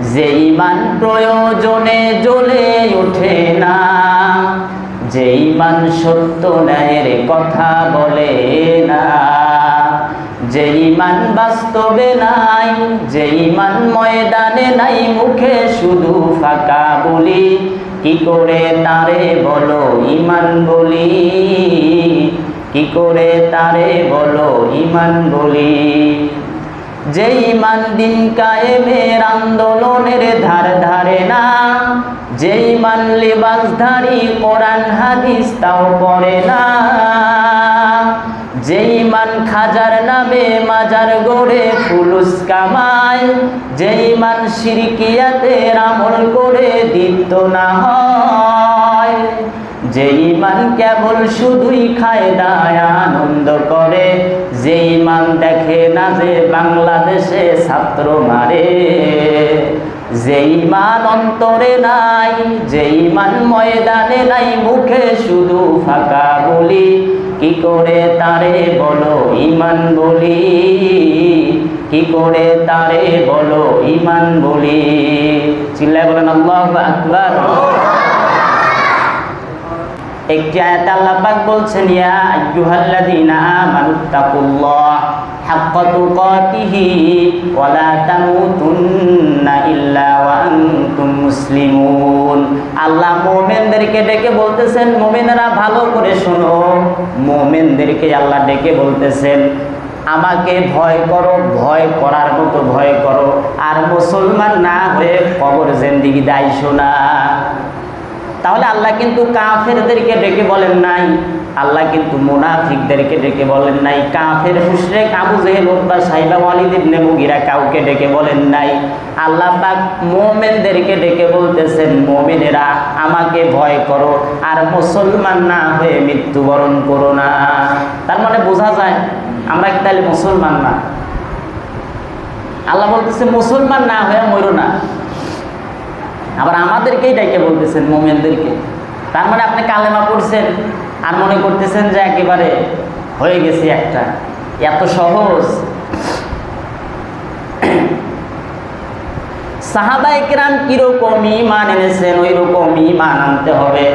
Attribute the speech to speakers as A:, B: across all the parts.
A: যে ইমান প্রয়োজনে জ্বলে ওঠে না, যে ইমান সত্য ন্যায়ের কথা বলে না, যে ইমান বাস্তবে নাই, যে ইমান ময়দানে নাই, মুখে শুধু ফাঁকা বলি, কি করে তারে বলো ইমান বলি? কি করে তারে বলো ইমান বলি? যে ইমান দিন কায়েমের আন্দোলনের ধার ধারে না যে ইমান লেবাসধারী কোরআন, হাদিস তাও পড়ে না যে ইমান খাজার নামে মাজার গড়ে ফুলুস কামায় যে ইমান সিরকিয়াতের আমল করে দিত না হয় যে ইমান কেবল শুধুই খায় দায় আনন্দ করে, যে ইমান দেখে না যে বাংলাদেশে ছাত্র মারে। যে ইমান অন্তরে নাই, যে ইমান ময়দানে নাই, মুখে শুধু ফাঁকা বলি, কি করে তারে বলো ইমান বলি? কি করে তারে বলো ইমান বলি? চিল্লায় বলেন, আল্লাহ আকবার। একটি আয়াত আল্লাহ পাক বলছেন, ইয়া আইয়ুহাল্লাযীনা আমানুত্তাকুল্লাহ হাক্কা তুকাতিহি ওয়া লা তামুতুন্না ইল্লা ওয়া আনতুম মুসলিমুন। আল্লাহ মুমিনদেরকে ডেকে বলতেছেন, মুমিনরা ভালো করে শোনো। মুমিনদেরকে আল্লাহ ডেকে বলতেছেন, আমাকে ভয় করো, ভয় করার মতো ভয় করো। আর মুসলমান না হয়ে কবর জেন্দিগি দায় শোনা তাহলে আল্লাহ কিন্তু কাফেরদেরকে ডেকে বলেন নাই। আল্লাহ কিন্তু মুনাফিকদেরকে ডেকে বলেন নাই। কাফের মুশরিক আবু জেহেল, উতবা, সাইবা, ওয়ালিদ ইবনে মুগিরা কাউকে ডেকে বলেন নাই। আল্লাহ পাক মোমেনদেরকে ডেকে বলতেছেন, মুমিনেরা, আমাকে ভয় করো আর মুসলমান না হয়ে মৃত্যুবরণ করো না। তার মানে বোঝা যায়, আমরা কি তাহলে মুসলমান না? আল্লাহ বলতেছে, মুসলমান না হয়ে মরো না। আবার আমাদেরকেই ডেকে বলতেছেন, মোমেনদেরকে। তার মানে আপনি কালেমা পড়ছেন আর মনে করতেছেন যে একেবারে হয়ে গেছে একটা। এত সহজ। সাহাবা একরাম কীরকম ইমান এনেছেন ওই রকম ইমান আনতে হবে।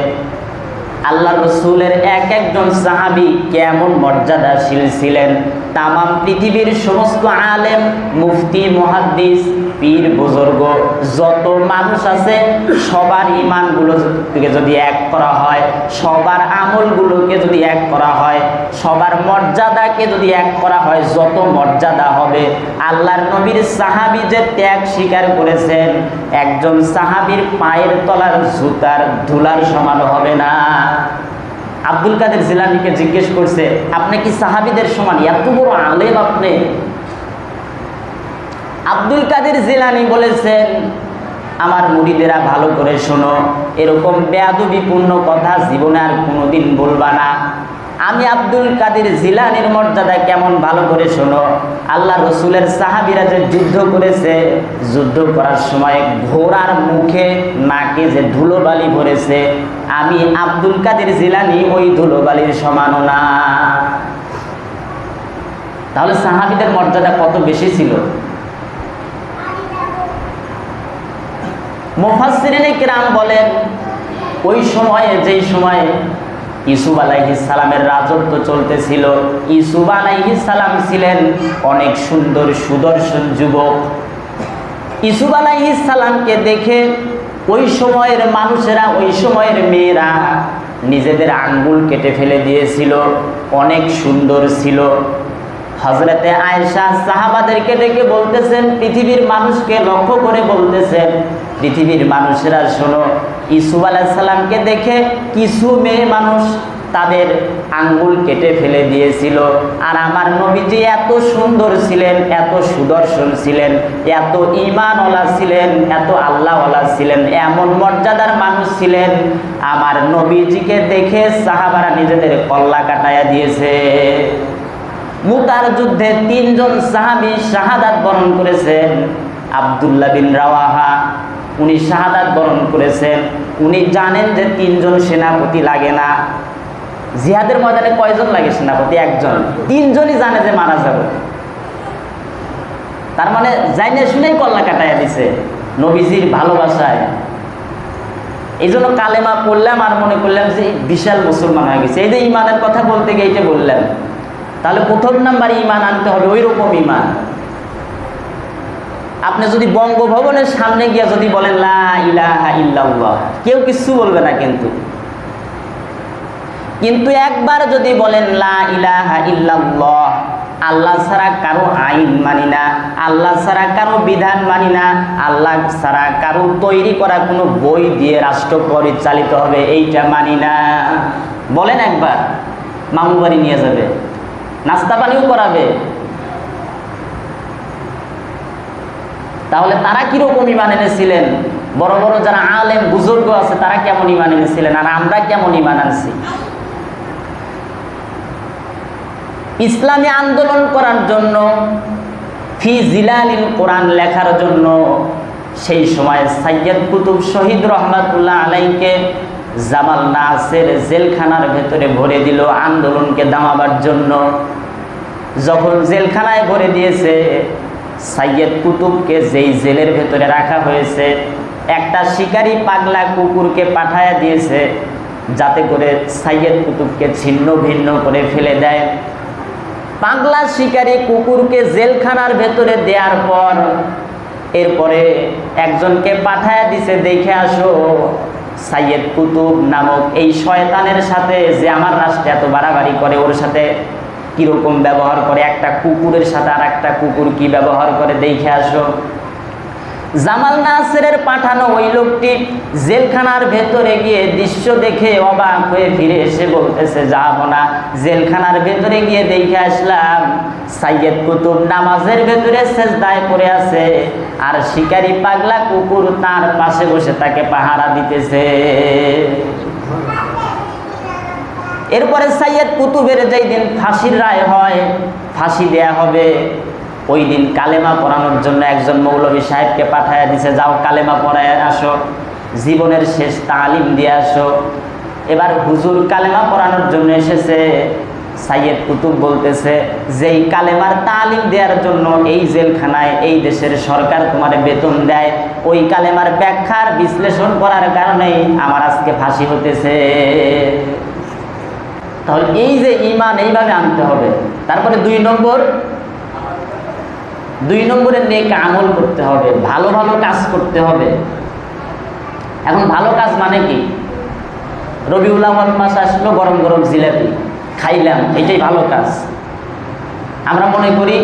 A: আল্লাহ রসুলের এক একজন সাহাবি কেমন মর্যাদাশীল ছিলেন। তামাম পৃথিবীর সমস্ত আলেম, মুফতি, মহাদ্দিস পীর বুজুর্গ যত মানুষ আছে, সবার ইমানগুলোকে যদি এক করা হয়, সবার আমলগুলোকে যদি এক করা হয়, সবার মর্যাদাকে যদি এক করা হয়, যত মর্যাদা হবে। আল্লাহর নবীর সাহাবি যে ত্যাগ স্বীকার করেছেন, একজন সাহাবির পায়ের তলার জুতার ধুলার সমান হবে না। আব্দুল কাদের জিলানিকে জিজ্ঞেস করছে, আপনি কি সাহাবিদের সমান? এত বড় আলেম আপনি? আব্দুল কাদের জিলানি বলেছেন, আমার মুড়িদেরা ভালো করে শোনো, এরকম বেয়াদবিপূর্ণ কথা জীবনে আর কোনোদিন বলবা না। আমি আব্দুল কাদের জিলানির মর্যাদা কেমন ভালো করে শোনো, আল্লাহ রসুলের সাহাবিরা যে যুদ্ধ করেছে, যুদ্ধ করার সময় ঘোড়ার মুখে নাকে যে ধুলোবালি ভরেছে, আমি আব্দুল কাদের জিলানি ওই ধুলোবালির সমানও না। তাহলে সাহাবিদের মর্যাদা কত বেশি ছিল? মুফাসসিরিনে কিরাম বলেন, ওই সময়ে যেই সময়ে ইসুফ আলাইহিস সালামের রাজত্ব চলতেছিল ইসুফ আলাইহিস সালাম ছিলেন অনেক সুন্দর সুদর্শন যুবক। ইসুফ আলাইহিস সালামকে দেখে ওই সময়ের মানুষেরা, ওই সময়ের মেয়েরা নিজেদের আঙ্গুল কেটে ফেলে দিয়েছিল, অনেক সুন্দর ছিল। হজরতে আয়েশা সাহাবাদেরকে ডেকে বলতেছেন, পৃথিবীর মানুষকে লক্ষ্য করে বলতেছেন পৃথিবীর মানুষেরা শোনো ইসুফ আলাহিসাল্লামকে দেখে কিছু মেয়ে মানুষ তাদের আঙ্গুল কেটে ফেলে দিয়েছিল। আর আমার নবীজি এত সুন্দর ছিলেন, এত সুদর্শন ছিলেন, এত ইমানওয়ালা ছিলেন, এত আল্লাহওয়ালা ছিলেন, এমন মর্যাদার মানুষ ছিলেন। আমার নবীজিকে দেখে সাহাবারা নিজেদের কল্লা কাটাইয়া দিয়েছে। মুতার যুদ্ধে তিনজন সাহাবি শাহাদাত বরণ করেছেন, আবদুল্লাহ বিন রাওয়াহা। উনি শাহাদাত বরণ করেছেন। উনি জানেন যে তিনজন সেনাপতি লাগে না। জিহাদের ময়দানে কয়জন লাগে সেনাপতি? একজন। তিনজনই জানে যে মারা যাবে। তার মানে জাইনে শুনেই কল্লা কাটাইয়া দিছে নবীজির ভালোবাসায়। এই জন্য কালেমা পড়লাম আর মনে করলাম যে বিশাল মুসলমান হয়ে গেছে। এই যে ইমানের কথা বলতে গিয়ে এইটা বললাম তাহলে প্রথম নাম্বার ইমান আনতে হবে ওই রকম ইমান আপনি যদি বঙ্গভবনের সামনে গিয়ে যদি বলেন কেউ কিছু বলবে না কিন্তু। কিন্তু একবার যদি বলেন আল্লাহ ছাড়া কারও আইন মানি না, আল্লাহ ছাড়া কারও বিধান মানি না, আল্লাহ ছাড়া কারও তৈরি করা কোনো বই দিয়ে রাষ্ট্র পরিচালিত হবে, এইটা মানি না। বলেন একবার মামু বাড়ি নিয়ে যাবে, নাস্তা পানিও করাবে। তাহলে তারা কীরকম ইমান এনেছিলেন? বড় বড় যারা আলেম, বুজুর্গ আছে, তারা কেমন ইমান এনেছিলেন? আর আমরা কেমন ইমান আনছি? ইসলামী আন্দোলন করার জন্য, ফি জিলালিল কোরআন লেখার জন্য সেই সময় সাইয়দ কুতুব শহীদ রহমাতুল্লাহ আলাইকে জামাল নাসের জেলখানার ভেতরে ভরে দিল আন্দোলনকে দামাবার জন্য। যখন জেলখানায় ভরে দিয়েছে সাইয়দ কুতুবকে যেই জেলের ভেতরে রাখা হয়েছে, একটা শিকারী পাগলা কুকুরকে পাঠায়া দিয়েছে, যাতে করে সাইয়েদ কুতুবকে ছিন্ন ভিন্ন করে ফেলে দেয়। পাগলা শিকারী কুকুরকে জেলখানার ভেতরে দেওয়ার পর, এরপরে একজনকে পাঠায়া দিছে, দেখে আসো, সাইয়েদ কুতুব নামক এই শয়তানের সাথে যে আমার রাষ্ট্রে এত বাড়াবাড়ি করে, ওর সাথে কীরকম ব্যবহার করে, একটা কুকুরের সাথে আর একটা কুকুর কি ব্যবহার করে দেখে আসো। জামাল নাসেরের পাঠানো ওই লোকটি জেলখানার ভেতরে গিয়ে দৃশ্য দেখে অবাক হয়ে ফিরে এসে বলতেছে, যাব না। জেলখানার ভেতরে গিয়ে দেখে আসলাম, সাইয়েদ কুতুব নামাজের ভেতরে সেজদায় পড়ে আছে আর শিকারি পাগলা কুকুর তার পাশে বসে তাকে পাহারা দিতেছে। এরপরে সাইয়দ কুতুবের যেই দিন ফাঁসির রায় হয়, ফাঁসি দেয়া হবে ওই দিন কালেমা পড়ানোর জন্য একজন মৌলভী সাহেবকে পাঠায় দিছে, যাও কালেমা পড়ায় আসো, জীবনের শেষ তালিম দিয়ে আসো। এবার হুজুর কালেমা পড়ানোর জন্য এসেছে, সাইয়েদ কুতুব বলতেছে, যেই কালেমার তালিম দেওয়ার জন্য এই জেলখানায়, এই দেশের সরকার তোমার বেতন দেয়, ওই কালেমার ব্যাখ্যার বিশ্লেষণ করার কারণেই আমার আজকে ফাঁসি হতেছে। তাহলে এই যে ইমান এইভাবে আনতে হবে। তারপরে দুই নম্বর, দুই নম্বরে নেক আমল করতে হবে, ভালো ভালো কাজ করতে হবে। এখন ভালো কাজ মানে কি? রবিউল আহ্মদ মাস আসলো, গরম গরম জিলাপি, খাইলাম, এটাই ভালো কাজ। আমরা মনে করি,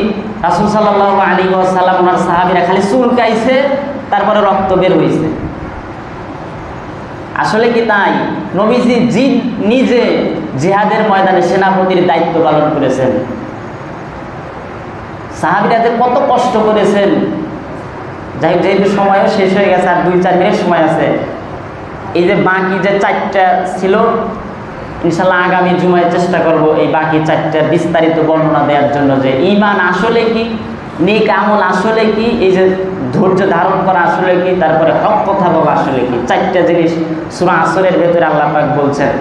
A: রাসুল সাল্লাহ আলী সাল্লাম ওনার সাহাবিরা খালি চুল কাইছে তারপরে রক্ত বের হয়েছে আসলে কি তাই? নবীজি জি নিজে জিহাদের ময়দানে সেনাপতির দায়িত্ব পালন করেছেন। সাহাবিরা যে কত কষ্ট করেছেন। যাই হোক, যেহেতু সময়ও শেষ হয়ে গেছে, আর দুই চার মিনিট সময় আছে, এই যে বাকি যে চারটা ছিল ইনশাল্লাহ আগামী জুমায় চেষ্টা করব এই বাকি চারটার বিস্তারিত বর্ণনা দেওয়ার জন্য যে ইমান আসলে কি? নেক আমল আসলে কি? এই যে ধৈর্য ধারণ করা আসলে কি? তারপরে হক কথা বলা আসলে কি? চারটা জিনিস সুরা আসরের ভেতরে আল্লাহ পাক বলছেন।